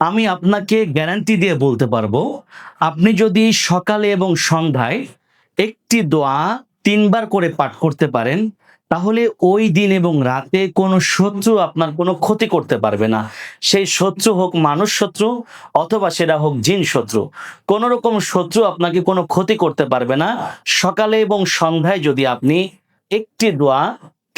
আমি আপনাকে গ্যারান্টি দিয়ে বলতে পারব, আপনি যদি সকালে এবং সন্ধ্যায় একটি দোয়া তিনবার করে পাঠ করতে পারেন, তাহলে ওই দিন এবং রাতে কোনো শত্রু আপনার কোনো ক্ষতি করতে পারবে না। সেই শত্রু হোক মানুষ শত্রু অথবা সেটা হোক জিন শত্রু। কোনো রকম শত্রু আপনাকে কোনো ক্ষতি করতে পারবে না। সকালে এবং সন্ধ্যায় যদি আপনি একটি দোয়া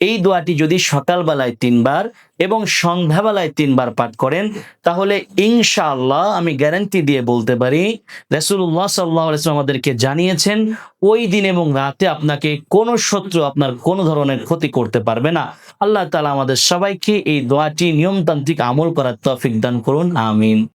এই দোয়াটি যদি সকালবেলায় তিনবার এবং সন্ধ্যাবেলায় তিনবার পাঠ করেন, তাহলে ইনশাআল্লাহ আমি গ্যারান্টি দিয়ে বলতে পারি, রাসূলুল্লাহ সাল্লাল্লাহু আলাইহি আমাদেরকে জানিয়েছেন, ওই দিন এবং রাতে আপনাকে কোনো শত্রু আপনার কোনো ধরনের ক্ষতি করতে পারবে না। আল্লাহ তালা আমাদের সবাইকে এই দোয়াটি নিয়মতান্ত্রিক আমল করার তৌফিক দান করুন, আমিন।